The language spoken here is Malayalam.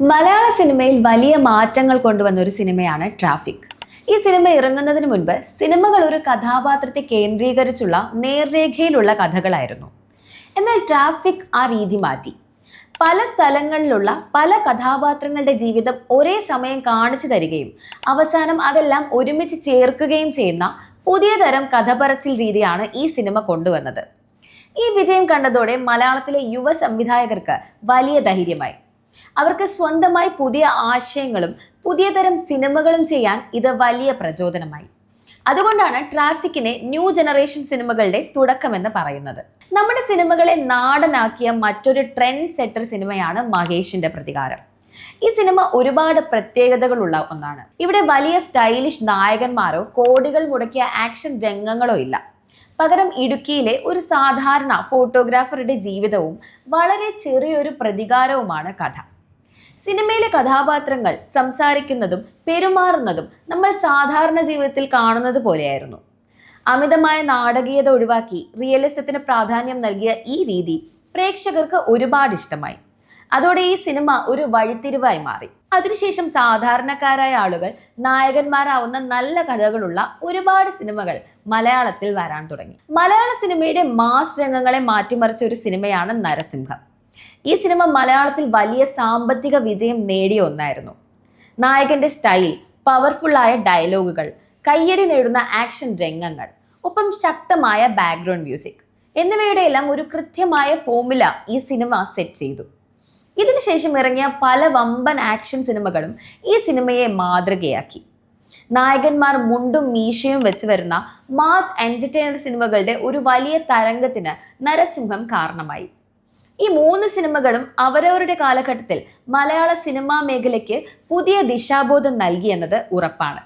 മലയാള സിനിമയിൽ വലിയ മാറ്റങ്ങൾ കൊണ്ടുവന്ന ഒരു സിനിമയാണ് ട്രാഫിക്. ഈ സിനിമ ഇറങ്ങുന്നതിന് മുൻപ് സിനിമകൾ ഒരു കഥാപാത്രത്തെ കേന്ദ്രീകരിച്ചുള്ള നേർരേഖയിലുള്ള കഥകളായിരുന്നു. എന്നാൽ ട്രാഫിക് ആ രീതി മാറ്റി. പല സ്ഥലങ്ങളിലുള്ള പല കഥാപാത്രങ്ങളുടെ ജീവിതം ഒരേ സമയം കാണിച്ചു തരികയും അവസാനം അതെല്ലാം ഒരുമിച്ച് ചേർക്കുകയും ചെയ്യുന്ന പുതിയ തരം കഥപറച്ചിൽ രീതിയാണ് ഈ സിനിമ കൊണ്ടുവന്നത്. ഈ വിജയം കണ്ടതോടെ മലയാളത്തിലെ യുവ സംവിധായകർക്ക് വലിയ ധൈര്യമായി. അവർക്ക് സ്വന്തമായി പുതിയ ആശയങ്ങളും പുതിയ തരം സിനിമകളും ചെയ്യാൻ ഇത് വലിയ പ്രചോദനമായി. അതുകൊണ്ടാണ് ട്രാഫിക്കിനെ ന്യൂ ജനറേഷൻ സിനിമകളുടെ തുടക്കമെന്ന് പറയുന്നത്. നമ്മുടെ സിനിമകളെ നാടനാക്കിയ മറ്റൊരു ട്രെൻഡ് സെറ്റർ സിനിമയാണ് മഹേഷിന്റെ പ്രതികാരം. ഈ സിനിമ ഒരുപാട് പ്രത്യേകതകളുള്ള ഒന്നാണ്. ഇവിടെ വലിയ സ്റ്റൈലിഷ് നായകന്മാരോ കോടികൾ മുടക്കിയ ആക്ഷൻ രംഗങ്ങളോ ഇല്ല. പകരം ഇടുക്കിയിലെ ഒരു സാധാരണ ഫോട്ടോഗ്രാഫറുടെ ജീവിതവും വളരെ ചെറിയൊരു പ്രതികാരവുമാണ് കഥ. സിനിമയിലെ കഥാപാത്രങ്ങൾ സംസാരിക്കുന്നതും പെരുമാറുന്നതും നമ്മൾ സാധാരണ ജീവിതത്തിൽ കാണുന്നത് പോലെയായിരുന്നു. അമിതമായ നാടകീയത ഒഴിവാക്കി റിയലിസത്തിന് പ്രാധാന്യം നൽകിയ ഈ രീതി പ്രേക്ഷകർക്ക് ഒരുപാട് ഇഷ്ടമായി. അതോടെ ഈ സിനിമ ഒരു വഴിത്തിരിവായി മാറി. അതിനുശേഷം സാധാരണക്കാരായ ആളുകൾ നായകന്മാരാവുന്ന നല്ല കഥകളുള്ള ഒരുപാട് സിനിമകൾ മലയാളത്തിൽ വരാൻ തുടങ്ങി. മലയാള സിനിമയുടെ മാസ് രംഗങ്ങളെ മാറ്റിമറിച്ച ഒരു സിനിമയാണ് നരസിംഹം. ഈ സിനിമ മലയാളത്തിൽ വലിയ സാമ്പത്തിക വിജയം നേടിയ ഒന്നായിരുന്നു. നായകന്റെ സ്റ്റൈൽ പവർഫുള്ളായ ഡയലോഗുകൾ കയ്യടി നേടുന്ന ആക്ഷൻ രംഗങ്ങൾ ഒപ്പം ശക്തമായ ബാക്ക്ഗ്രൗണ്ട് മ്യൂസിക് എന്നിവയുടെ എല്ലാം ഒരു കൃത്യമായ ഫോമുല ഈ സിനിമ സെറ്റ് ചെയ്തു. ഇതിനുശേഷം ഇറങ്ങിയ പല വമ്പൻ ആക്ഷൻ സിനിമകളും ഈ സിനിമയെ മാതൃകയാക്കി. നായകന്മാർ മുണ്ടും മീശയും വെച്ച് വരുന്ന മാസ് എന്റർടൈനർ സിനിമകളുടെ ഒരു വലിയ തരംഗത്തിന് നരസിംഹം കാരണമായി. ഈ മൂന്ന് സിനിമകളും അവരവരുടെ കാലഘട്ടത്തിൽ മലയാള സിനിമാ മേഖലയ്ക്ക് പുതിയ ദിശാബോധം നൽകിയെന്നത് ഉറപ്പാണ്.